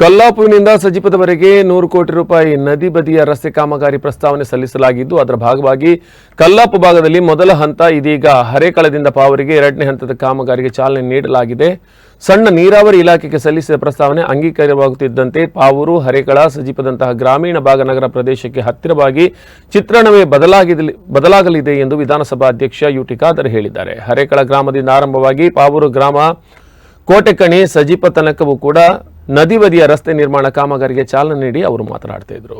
ಕಲ್ಲಾಪುವಿನಿಂದ ಸಜಿಪದವರೆಗೆ ನೂರು ಕೋಟಿ ರೂಪಾಯಿ ನದಿ ಬದಿಯ ರಸ್ತೆ ಕಾಮಗಾರಿ ಪ್ರಸ್ತಾವನೆ ಸಲ್ಲಿಸಲಾಗಿದ್ದು, ಅದರ ಭಾಗವಾಗಿ ಕಲ್ಲಾಪು ಭಾಗದಲ್ಲಿ ಮೊದಲ ಹಂತ ಇದೀಗ ಹರೇಕಳದಿಂದ ಪಾವರಿಗೆ ಎರಡನೇ ಹಂತದ ಕಾಮಗಾರಿಗೆ ಚಾಲನೆ ನೀಡಲಾಗಿದೆ. ಸಣ್ಣ ನೀರಾವರಿ ಇಲಾಖೆಗೆ ಸಲ್ಲಿಸಿದ ಪ್ರಸ್ತಾವನೆ ಅಂಗೀಕಾರವಾಗುತ್ತಿದ್ದಂತೆ ಪಾವೂರು, ಹರೇಕಳ ಸಜಿಪದಂತಹ ಗ್ರಾಮೀಣ ಭಾಗನಗರ ಪ್ರದೇಶಕ್ಕೆ ಹತ್ತಿರವಾಗಿ ಚಿತ್ರಣವೇ ಬದಲಾಗಲಿದೆ ಎಂದು ವಿಧಾನಸಭಾ ಅಧ್ಯಕ್ಷ ಯುಟಿ ಖಾದರ್ ಹೇಳಿದ್ದಾರೆ. ಹರೇಕಳ ಗ್ರಾಮದಿಂದ ಆರಂಭವಾಗಿ ಪಾವೂರು ಗ್ರಾಮ ಕೋಟೆಕಣಿ ಸಜಿಪ ತನಕವೂ ಕೂಡ ನದಿ ಬದಿಯ ರಸ್ತೆ ನಿರ್ಮಾಣ ಕಾಮಗಾರಿಗೆ ಚಾಲನೆ ನೀಡಿ ಅವರು ಮಾತನಾಡ್ತಾ ಇದ್ರು.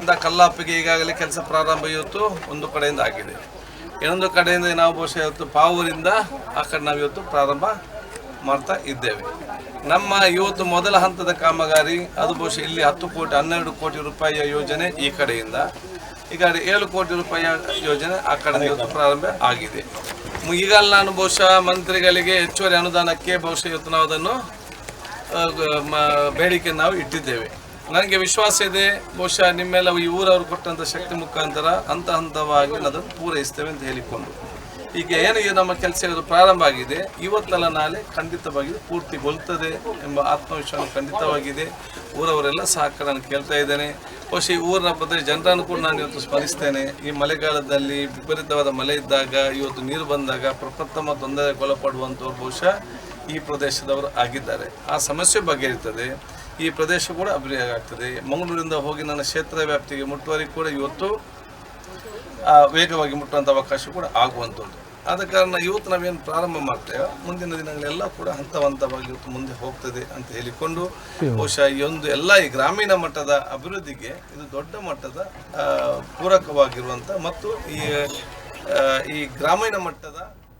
ಇಂದ ಕಲ್ಲಾಪಿಗೆ ಈಗಾಗಲೇ ಕೆಲಸ ಪ್ರಾರಂಭ ಇವತ್ತು ಒಂದು ಕಡೆಯಿಂದ ಆಗಿದೆ. ಇನ್ನೊಂದು ಕಡೆಯಿಂದ ನಾವು ಬಹುಶಃ ಇವತ್ತು ಪಾವೂರಿಂದ ಆ ಕಡೆ ನಾವು ಇವತ್ತು ಪ್ರಾರಂಭ ಮಾಡ್ತಾ ಇದ್ದೇವೆ. ನಮ್ಮ ಇವತ್ತು ಮೊದಲ ಹಂತದ ಕಾಮಗಾರಿ ಅದು ಬಹುಶಃ ಇಲ್ಲಿ ಹತ್ತು ಕೋಟಿ ಹನ್ನೆರಡು ಕೋಟಿ ರೂಪಾಯಿಯ ಯೋಜನೆ ಈ ಕಡೆಯಿಂದ. ಈ ಕಡೆ ಏಳು ಕೋಟಿ ರೂಪಾಯಿಯ ಯೋಜನೆ ಆ ಕಡೆ ಇವತ್ತು ಪ್ರಾರಂಭ ಆಗಿದೆ. ಈಗಲೂ ನಾನು ಬಹುಶಃ ಮಂತ್ರಿಗಳಿಗೆ ಹೆಚ್ಚುವರಿ ಅನುದಾನಕ್ಕೆ ಬಹುಶಃ ಇವತ್ತು ನಾವು ಅದನ್ನು ಬೇಡಿಕೆ ನಾವು ಇಟ್ಟಿದ್ದೇವೆ. ನನಗೆ ವಿಶ್ವಾಸ ಇದೆ ಬಹುಶಃ ನಿಮ್ಮೆಲ್ಲ ಈ ಊರವರು ಕೊಟ್ಟಂತ ಶಕ್ತಿ ಮುಖಾಂತರ ಹಂತ ಹಂತವಾಗಿ ಅದನ್ನು ಪೂರೈಸ್ತೇವೆ ಅಂತ ಹೇಳಿಕೊಂಡು. ಈಗ ಏನು ಈ ನಮ್ಮ ಕೆಲಸ ಇರೋದು ಪ್ರಾರಂಭ ಆಗಿದೆ, ಇವತ್ತಲ್ಲ ನಾಳೆ ಖಂಡಿತವಾಗಿ ಪೂರ್ತಿಗೊಳ್ತದೆ ಎಂಬ ಆತ್ಮವಿಶ್ವಾಸ ಖಂಡಿತವಾಗಿದೆ. ಊರವರೆಲ್ಲ ಸಹಕಾರ ನಾನು ಕೇಳ್ತಾ ಇದ್ದೇನೆ. ಬಹುಶಃ ಈ ಊರಿನ ಬದಲು ಜನರನ್ನು ಕೂಡ ನಾನು ಇವತ್ತು ಸ್ಮರಿಸ್ತೇನೆ. ಈ ಮಳೆಗಾಲದಲ್ಲಿ ವಿಪರೀತವಾದ ಮಳೆ ಇದ್ದಾಗ, ಇವತ್ತು ನೀರು ಬಂದಾಗ ಪ್ರಪ್ರಥಮ ತೊಂದರೆಗೊಳಪಡುವಂಥವ್ರು ಬಹುಶಃ ಈ ಪ್ರದೇಶದವರು ಆಗಿದ್ದಾರೆ. ಆ ಸಮಸ್ಯೆ ಬಗೆಹರಿತದೆ. ಈ ಪ್ರದೇಶ ಕೂಡ ಅಭಿವೃದ್ಧಿ ಆಗ್ತದೆ. ಮಂಗಳೂರಿಂದ ಹೋಗಿ ನನ್ನ ಕ್ಷೇತ್ರ ವ್ಯಾಪ್ತಿಗೆ ಮುಟ್ಟುವರಿ ಕೂಡ ಇವತ್ತು ವೇಗವಾಗಿ ಮುಟ್ಟುವಂಥ ಅವಕಾಶ ಕೂಡ ಆಗುವಂಥದ್ದು ಆದ ಕಾರಣ ಇವತ್ತು ನಾವೇನು ಪ್ರಾರಂಭ ಮಾಡ್ತೇವೆ? ಮುಂದಿನ ದಿನಗಳೆಲ್ಲ ಕೂಡ ಹಂತ ಹಂತವಾಗಿ ಇವತ್ತು ಮುಂದೆ ಹೋಗ್ತದೆ ಅಂತ ಹೇಳಿಕೊಂಡು ಬಹುಶಃ ಈ ಒಂದು ಎಲ್ಲ ಈ ಗ್ರಾಮೀಣ ಮಟ್ಟದ ಅಭಿವೃದ್ಧಿಗೆ ಇದು ದೊಡ್ಡ ಮಟ್ಟದ ಪೂರಕವಾಗಿರುವಂತ ಪೂರಕವಾಗಿರುವಂಥ ಮತ್ತು ಈ ಈ ಗ್ರಾಮೀಣ ಮಟ್ಟದ